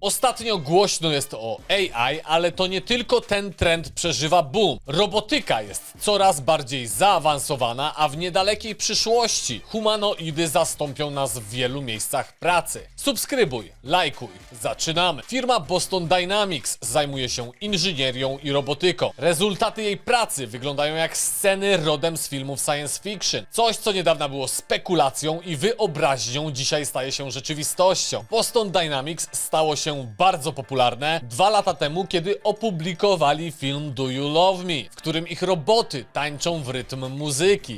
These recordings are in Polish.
Ostatnio głośno jest o AI, ale to nie tylko ten trend przeżywa boom. Robotyka jest coraz bardziej zaawansowana, a w niedalekiej przyszłości humanoidy zastąpią nas w wielu miejscach pracy. Subskrybuj, lajkuj, zaczynamy. Firma Boston Dynamics zajmuje się inżynierią i robotyką. Rezultaty jej pracy wyglądają jak sceny rodem z filmów science fiction. Coś, co niedawno było spekulacją i wyobraźnią, dzisiaj staje się rzeczywistością. Boston Dynamics stało się bardzo popularne dwa lata temu, kiedy opublikowali film Do You Love Me, w którym ich roboty tańczą w rytm muzyki.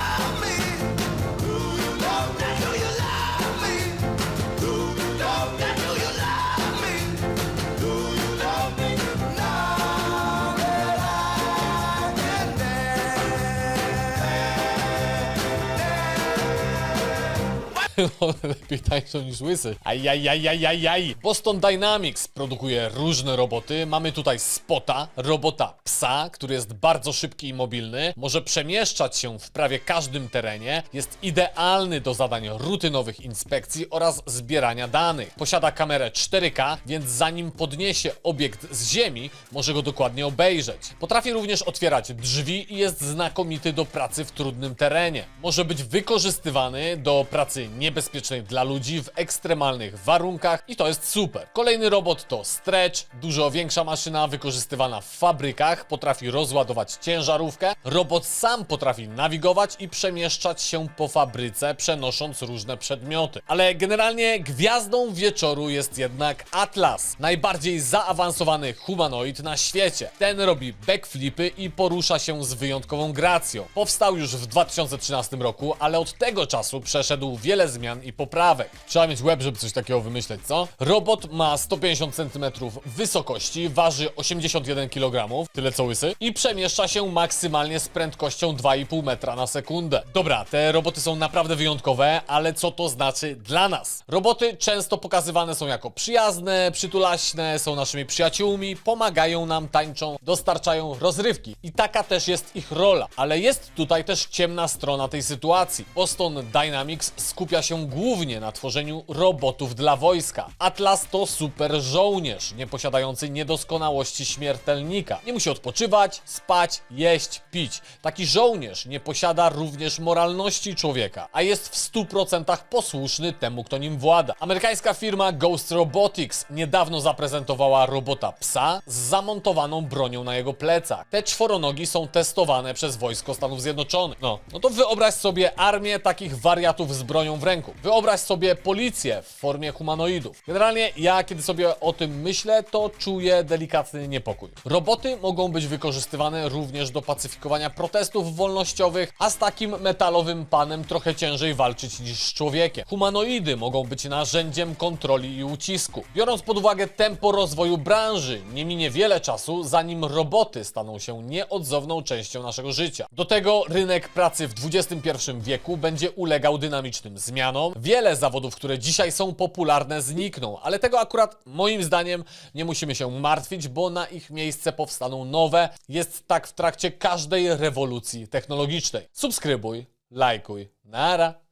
Lepiej tańczą niż łysy. Ajajajajajaj. Boston Dynamics produkuje różne roboty. Mamy tutaj Spota, robota psa, który jest bardzo szybki i mobilny. Może przemieszczać się w prawie każdym terenie. Jest idealny do zadań rutynowych inspekcji oraz zbierania danych. Posiada kamerę 4K, więc zanim podniesie obiekt z ziemi, może go dokładnie obejrzeć. Potrafi również otwierać drzwi i jest znakomity do pracy w trudnym terenie. Może być wykorzystywany do pracy niebezpiecznej dla ludzi w ekstremalnych warunkach i to jest super. Kolejny robot to Stretch, dużo większa maszyna wykorzystywana w fabrykach, potrafi rozładować ciężarówkę. Robot sam potrafi nawigować i przemieszczać się po fabryce, przenosząc różne przedmioty. Ale generalnie gwiazdą wieczoru jest jednak Atlas, najbardziej zaawansowany humanoid na świecie. Ten robi backflipy i porusza się z wyjątkową gracją. Powstał już w 2013 roku, ale od tego czasu przeszedł wiele zmian i poprawek. Trzeba mieć łeb, żeby coś takiego wymyśleć, co? Robot ma 150 cm wysokości, waży 81 kg, tyle co łysy, i przemieszcza się maksymalnie z prędkością 2,5 metra na sekundę. Dobra, te roboty są naprawdę wyjątkowe, ale co to znaczy dla nas? Roboty często pokazywane są jako przyjazne, przytulaśne, są naszymi przyjaciółmi, pomagają nam, tańczą, dostarczają rozrywki. I taka też jest ich rola. Ale jest tutaj też ciemna strona tej sytuacji. Boston Dynamics skupia się głównie na tworzeniu robotów dla wojska. Atlas to super żołnierz, nie posiadający niedoskonałości śmiertelnika. Nie musi odpoczywać, spać, jeść, pić. Taki żołnierz nie posiada również moralności człowieka, a jest w 100% posłuszny temu, kto nim włada. Amerykańska firma Ghost Robotics niedawno zaprezentowała robota psa z zamontowaną bronią na jego plecach. Te czworonogi są testowane przez wojsko Stanów Zjednoczonych. No, no to wyobraź sobie armię takich wariatów z bronią w ręku. Wyobraź sobie policję w formie humanoidów. Generalnie ja, kiedy sobie o tym myślę, to czuję delikatny niepokój. Roboty mogą być wykorzystywane również do pacyfikowania protestów wolnościowych, a z takim metalowym panem trochę ciężej walczyć niż z człowiekiem. Humanoidy mogą być narzędziem kontroli i ucisku. Biorąc pod uwagę tempo rozwoju branży, nie minie wiele czasu, zanim roboty staną się nieodzowną częścią naszego życia. Do tego rynek pracy w XXI wieku będzie ulegał dynamicznym zmianom. Wiele zawodów, które dzisiaj są popularne, znikną, ale tego akurat moim zdaniem nie musimy się martwić, bo na ich miejsce powstaną nowe. Jest tak w trakcie każdej rewolucji technologicznej. Subskrybuj, lajkuj, nara.